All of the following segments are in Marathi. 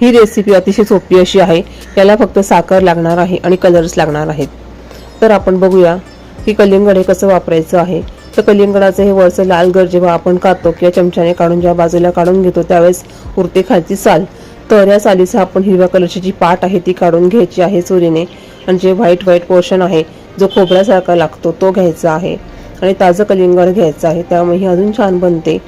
ही रेसिपी अतिशय सोपी अशी आहे. याला फक्त साखर लागणार आहे आणि कलर्स लागणार आहेत. तर आपण बघूया की कलिंगड हे कसं वापरायचं आहे. तर कलिंगडाचं हे वरचं लाल गर जेव्हा आपण काढतो किंवा चमच्याने काढून जेव्हा बाजूला काढून घेतो त्यावेळेस उरते खालची साल. तर या सालीचा आपण हिरव्या कलरची जी पाट आहे ती काढून घ्यायची आहे चुरीने आणि जे व्हाईट व्हाईट पोर्शन आहे जो खोबऱ्यासारखा लागतो तो घ्यायचा आहे. आणि ताजं कलिंगड घ्यायचं आहे. त्यामुळे ही अजून छान बनते.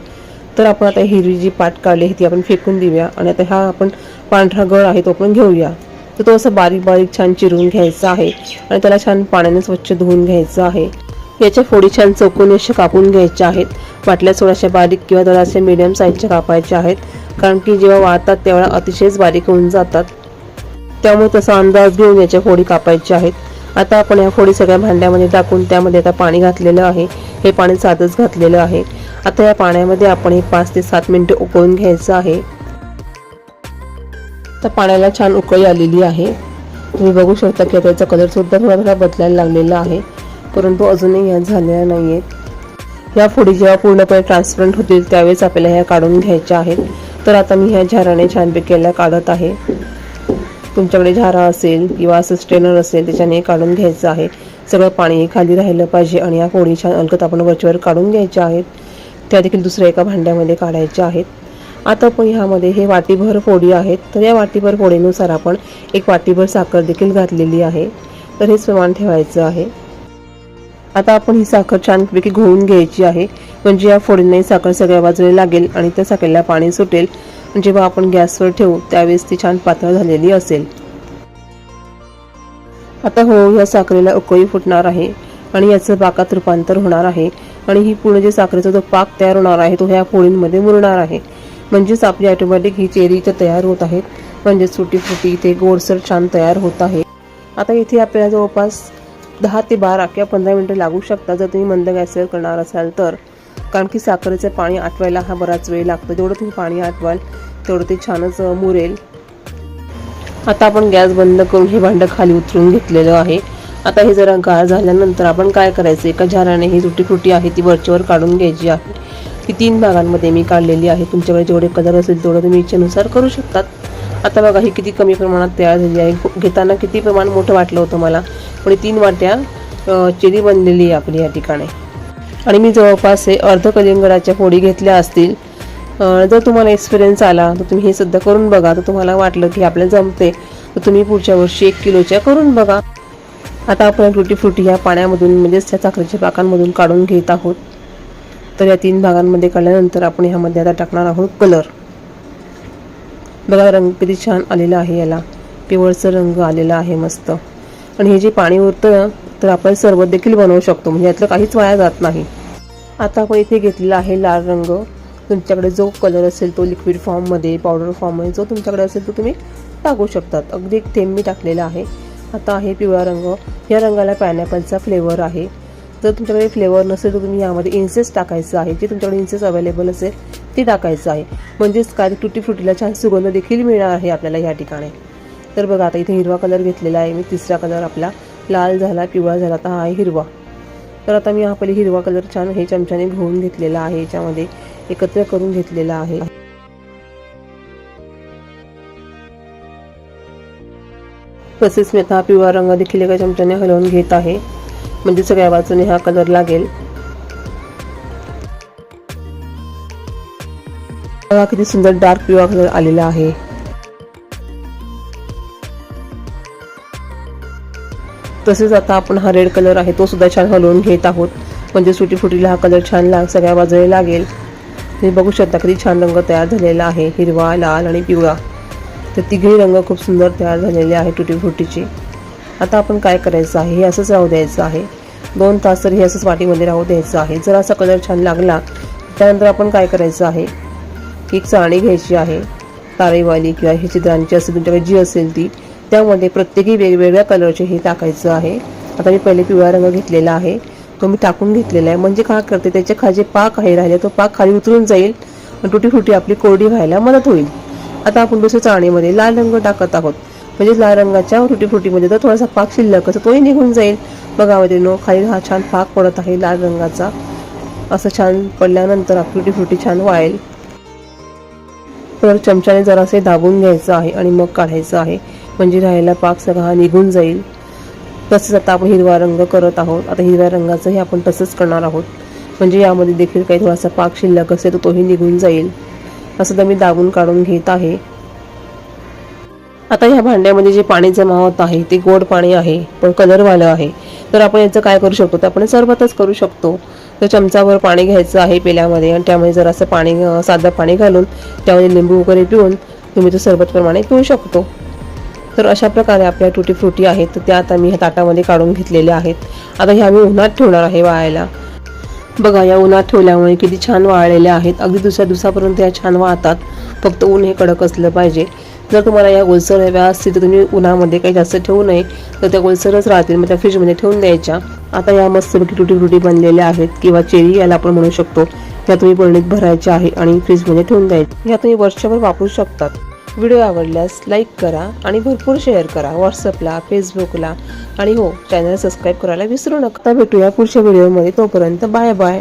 तर आपण आता हिरवी जी पाट काढली आहे ती आपण फेकून देऊया. आणि आता हा आपण पांढरा गळ आहे तो पण घेऊया. तर तो असं बारीक बारीक छान चिरून घ्यायचा आहे आणि त्याला छान पाण्याने स्वच्छ धुवून घ्यायचं आहे. याच्या फोडी छान चौकोनी अशा कापून घ्यायच्या आहेत. वाटल्यास थोड्याशा बारीक किंवा थोड्याशा मिडियम साईजच्या कापायच्या आहेत. कारण की जेव्हा वाळतात तेव्हा अतिशयच बारीक होऊन जातात. त्यामुळे तसा अंदाज घेऊन याच्या फोडी कापायच्या आहेत. आता आपण या फोडी सगळ्या भांड्यामध्ये टाकून त्यामध्ये आता पाणी घातलेलं आहे. हे पाणी साधंच घातलेलं आहे. आता या पाण्यामध्ये आपण हे पाच ते सात मिनिटं उकळून घ्यायचं आहे. तर पाण्याला छान उकळी आलेली आहे. तुम्ही बघू शकता की त्याचा कलरसुद्धा थोडा थोडा बदलायला लागलेला आहे. परंतु अजूनही या झालेल्या नाही आहेत या फोडी जेव्हा पूर्णपणे ट्रान्सपरंट होतील त्यावेळेस आपल्याला ह्या काढून घ्यायच्या आहेत. तर आता मी ह्या झाराने छानपैकी याला काढत आहे. तुमच्याकडे झारा असेल किंवा असं स्ट्रेनर असेल त्याच्याने काढून घ्यायचं आहे. सगळं पाणी खाली राहिलं पाहिजे आणि या फोडी छान अलगत आपण वरच्यावर काढून घ्यायच्या आहेत. त्या देखील दुसऱ्या एका भांड्यामध्ये काढायच्या आहेत. आता पण ह्यामध्ये हे वाटीभर फोडी आहेत. तर या वाटीभर फोडीनुसार आपण एक वाटीभर साखर देखील घातलेली आहे. तर हेच प्रमाण ठेवायचं आहे. आता आपण ही साखर छानपैकी घोळून घ्यायची आहे. म्हणजे या फोडीने साखर सगळ्या बाजूला लागेल आणि त्या साखरेला पाणी सुटेल. म्हणजे जेव्हा आपण गॅसवर ठेवू त्यावेळेस ती छान पातळ झालेली असेल. आता हो या साखरेला उकळी फुटणार आहे आणि याचं पाकात रूपांतर होणार आहे. आणि ही पूर्ण जे साखरेचा जो पाक तयार होणार आहे तो ह्या पोळींमध्ये मुरणार आहे. म्हणजेच आपली ऑटोमॅटिक ही चेरी इथं तयार होत आहेत. म्हणजेच सुटी फुटी इथे गोडसर छान तयार होत आहे. आता इथे आपल्याला जवळपास दहा ते बारा किंवा पंधरा मिनटं लागू शकतात. जर तुम्ही मंद गॅसवर करणार असाल तर. कारण की साखरेचं पाणी आटवायला हा बराच वेळ लागतो. जेवढं तुम्ही पाणी आटवाल तेवढं ते छानच मुरेल. आता आपण गॅस बंद करून हे भांडं खाली उतरून घेतलेलं आहे. आता हे जरा गाळ झाल्यानंतर आपण काय करायचं? एका झाराने ही तुटी फुटी आहे ती वरच्यावर काढून घ्यायची आहे. ती तीन भागांमध्ये मी काढलेली आहे. तुमच्याकडे जेवढे कलर असेल तेवढं तुम्ही इच्छेनुसार करू शकतात. आता बघा ही किती कमी प्रमाणात तयार झाली आहे. घेताना किती प्रमाण मोठं वाटलं होतं मला. पण तीन वाट्या चिरी बनलेली आहे आपली या ठिकाणी. आणि मी जवळपास हे अर्ध कलिंगडाच्या फोडी घेतल्या असतील. जर तुम्हाला एक्सपिरियन्स आला तर तुम्ही हे सुद्धा करून बघा. तर तुम्हाला वाटलं की आपल्याला जमते तर तुम्ही पुढच्या वर्षी एक किलोच्या करून बघा. आता आपण टुटी फ्रुटी या पाण्यामधून म्हणजेच त्या साखरेच्या पाकांमधून काढून घेत आहोत. तर या तीन भागांमध्ये काढल्यानंतर आपण ह्यामध्ये आता टाकणार आहोत कलर. बघा रंग किती छान आलेला आहे याला. पिवळसर रंग आलेला आहे मस्त. आणि हे जे पाणी उरतं तर आपण सरबत देखील बनवू शकतो. म्हणजे यातलं काहीच वाया जात नाही. आता आपण इथे घेतलेला आहे लाल रंग. तुमच्याकडे जो कलर असेल तो लिक्विड फॉर्ममध्ये पावडर फॉर्ममध्ये जो तुमच्याकडे असेल तो तुम्ही टाकू शकतात. अगदी एक थेंब मी टाकलेला आहे. आता आहे पिवळा रंग. या रंगाला पायनॅपलचा फ्लेवर आहे. जर तुमच्याकडे फ्लेवर नसेल तर तुम्ही यामध्ये इन्सेस टाकायचं आहे. जे तुमच्याकडे इन्सेस अवेलेबल असेल ते टाकायचं आहे. म्हणजेच काय तुटी फ्रुटीला छान सुगंध देखील मिळणार आहे आपल्याला या ठिकाणी. तर बघा आता इथे हिरवा कलर घेतलेला आहे. मी तिसरा कलर आपला लाल झाला पिवळा झाला आता हा आहे हिरवा. तर आता मी हा पहिले हिरवा कलर छान हे चमच्याने घेऊन घेतलेला आहे. याच्यामध्ये एकत्र करून घेतलेला आहे. तसेच मी आता हा पिवळा रंग देखील एका चमच्याने हलवून घेत आहे. म्हणजे सगळ्या बाजूने हा कलर लागेल. बघा किती सुंदर डार्क पिवळा कलर आलेला आहे. तसेच आता आपण हा रेड कलर आहे तो सुद्धा छान हलवून घेत आहोत. म्हणजे सुटी फुटीला हा कलर छान लाग सगळ्या बाजूने लागेल. तुम्ही बघू शकता किती छान रंग तयार झालेला आहे हिरवा लाल आणि पिवळा. तर तिघही रंग खूप सुंदर तयार झालेले आहे तुटी फुटीचे आता आपण काय करायचं आहे? हे असंच राहू द्यायचं आहे. दोन तास तर हे असंच वाटीमध्ये राहू द्यायचं आहे. जर असा कलर छान लागला त्यानंतर आपण काय करायचं आहे? एक चाळणी घ्यायची आहे. तारेवाली किंवा हे चित्रांची असेल तुमच्याकडे जी असेल ती त्यामध्ये प्रत्येकी वेगवेगळ्या कलरचे हे टाकायचं आहे. आता मी पहिले पिवळा रंग घेतलेला आहे. तो मी टाकून घेतलेला आहे. म्हणजे काय करते त्याच्याखाली जे पाक आहे राहिले तो पाक खाली उतरून जाईल आणि तुटी फुटी आपली कोरडी व्हायला मदत होईल. आता आपण दुसऱ्या चाळणीमध्ये लाल रंग टाकत आहोत. म्हणजे लाल रंगाच्या तुटी फ्रुटीमध्ये तर थोडासा पाक शिल्लक असं तोही निघून जाईल. बघा मैत्रिणो खाली हा छान पाक पडत आहे लाल रंगाचा. असं छान पडल्यानंतर आपली तुटी छान वाळेल. तर चमच्याने जरासे दाबून घ्यायचं आहे आणि मग काढायचं आहे. म्हणजे राहायला पाक सगळा हा निघून जाईल. तसंच आता आपण हिरवा रंग करत आहोत. आता हिरव्या रंगाचंही आपण तसंच करणार आहोत. म्हणजे यामध्ये देखील काही थोडासा पाक शिल्लक असेल तर तोही निघून जाईल. असं तर मी दाबून काढून घेत आहे. आता ह्या भांड्यामध्ये जे पाणी जमा होत आहे ते गोड पाणी आहे पण कलरवालं आहे. तर आपण याचं काय करू शकतो? तर आपण सरबतच करू शकतो. तर चमचाभर पाणी घ्यायचं आहे पेल्यामध्ये आणि त्यामध्ये जरासं पाणी साधं पाणी घालून त्यामध्ये लिंबू वगैरे पिऊन तुम्ही तो सरबतप्रमाणे पिऊ शकतो. तर अशा प्रकारे आपल्या तुटी फ्रुटी आहेत तर त्या आता मी ह्या ताटामध्ये काढून घेतलेल्या आहेत. आता ह्या मी उन्हात ठेवणार आहे वाळायला. बघा या उन्हात ठेवल्यामुळे किती छान वाळलेल्या आहेत. अगदी दुसऱ्या दिवसापर्यंत ह्या छान वाहतात फक्त ऊन हे कडक असलं पाहिजे. जर तुम्हाला या गोलसर हव्या असतील तर तुम्ही उन्हामध्ये काही जास्त ठेवू नये. तर त्या गोलसरच राहतील मग त्या फ्रीजमध्ये ठेवून द्यायच्या. आता या मस्तपैकी तुटी फ्रुटी बनलेल्या आहेत किंवा चेरी याला आपण म्हणू शकतो. त्या तुम्ही बरणीत भरायच्या आहे आणि फ्रीजमध्ये ठेवून द्यायच्या या तुम्ही वर्षभर वापरू शकतात. व्हिडिओ आवडल्यास लाईक करा आणि भरपूर शेअर करा. व्हॉट्सअपला फेसबुकला आणि हो चॅनल सबस्क्राईब करायला विसरू नका. भेटूया पुढच्या व्हिडिओमध्ये. तोपर्यंत बाय बाय.